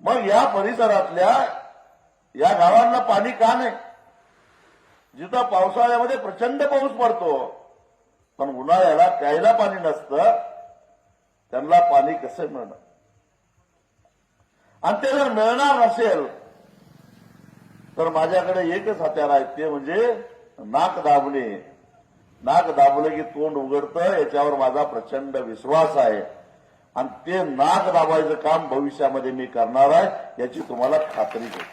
मग या परिसरातल्या या गावांना पाणी का नाही? जिथं पावसाळ्यामध्ये प्रचंड पाऊस पडतो पण उन्हाळ्याला प्यायला पाणी नसतं त्यांना पाणी कसं मिळणार? आणि ते जर मिळणार नसेल तर माझ्याकडे एकच हत्यार आहे ते म्हणजे नाक दाबणे. नाक दाबलं की तोंड उघडतं याच्यावर माझा प्रचंड विश्वास आहे. आणि ते नाक दाबायचं काम भविष्यामध्ये मी करणार आहे याची तुम्हाला खात्री देतो.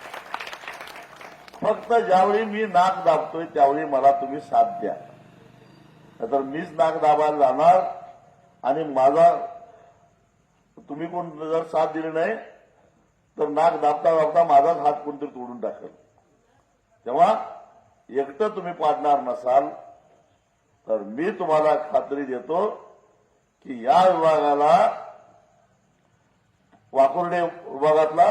फक्त ज्यावेळी मी नाक दाबतोय त्यावेळी मला तुम्ही साथ द्या. नाहीतर मीच नाक दाबायला जाणार आणि माझा तुम्ही कोण जर साथ दिली नाही तर नाक दाबता दाबता माझाच हात कोणतरी तोडून टाकेल. तेव्हा एकटं तुम्ही पाडणार नसाल तर मी तुम्हाला खात्री देतो की या विभागाला वाकुर्डे विभागातला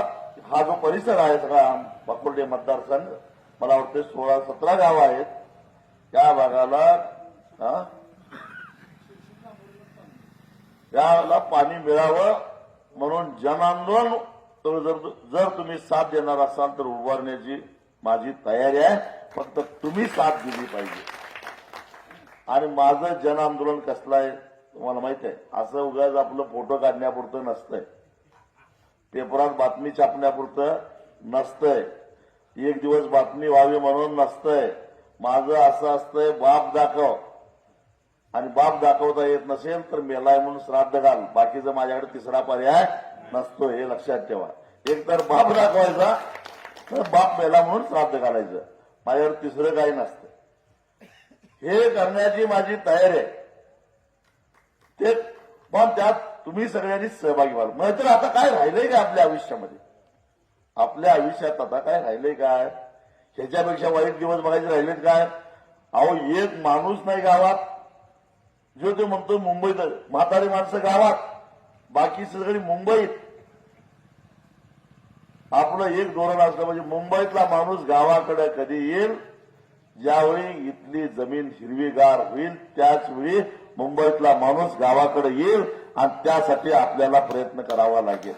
हा जो परिसर आहे सगळा वाकुर्डे मतदारसंघ मला वाटते सोळा सतरा गावं आहेत. त्या भागाला त्याला याला पाणी मिळावं म्हणून जनांदोलन तर जर जर तुम्ही साथ देणार असाल तर उभारण्याची माझी तयारी आहे. फक्त तुम्ही साथ दिली पाहिजे. आणि माझं जन आंदोलन कसलं आहे तुम्हाला माहीत आहे. असं उगाच आपलं फोटो काढण्यापुरतं नसतंय. पेपरात बातमी छापण्यापुरतं नसतंय. एक दिवस बातमी व्हावी म्हणून नसतंय. माझं असं असतंय बाप दाखव. आणि बाप दाखवता येत नसेल तर मेलाय म्हणून श्राद्ध घाल. बाकीचं माझ्याकडे तिसरा पर्याय नसतो हे लक्षात ठेवा. एक तर बाप दाखवायचा तर बाप मेला म्हणून श्राद्ध घालायचं. माझ्यावर तिसरं काही नसतं हे करण्याची माझी तयारी आहे. ते पण त्यात तुम्ही सगळ्यांनी सहभागी व्हाल. मग तर आता काय राहिलंय का आपल्या आयुष्यामध्ये? आपल्या आयुष्यात आता काय राहिलंय काय? ह्याच्यापेक्षा वाईट दिवस बघायचे राहिलेत काय? अहो एक माणूस नाही गावात. जो ते म्हणतो मुंबईत म्हातारी माणसं गावात. बाकी सगळी मुंबईत. आपलं एक धोरण असलं म्हणजे मुंबईतला माणूस गावाकडे कधी येईल? ज्यावेळी इथली जमीन हिरवीगार होईल त्याच वेळी मुंबईतला माणूस गावाकडे येईल आणि त्यासाठी आपल्याला प्रयत्न करावा लागेल.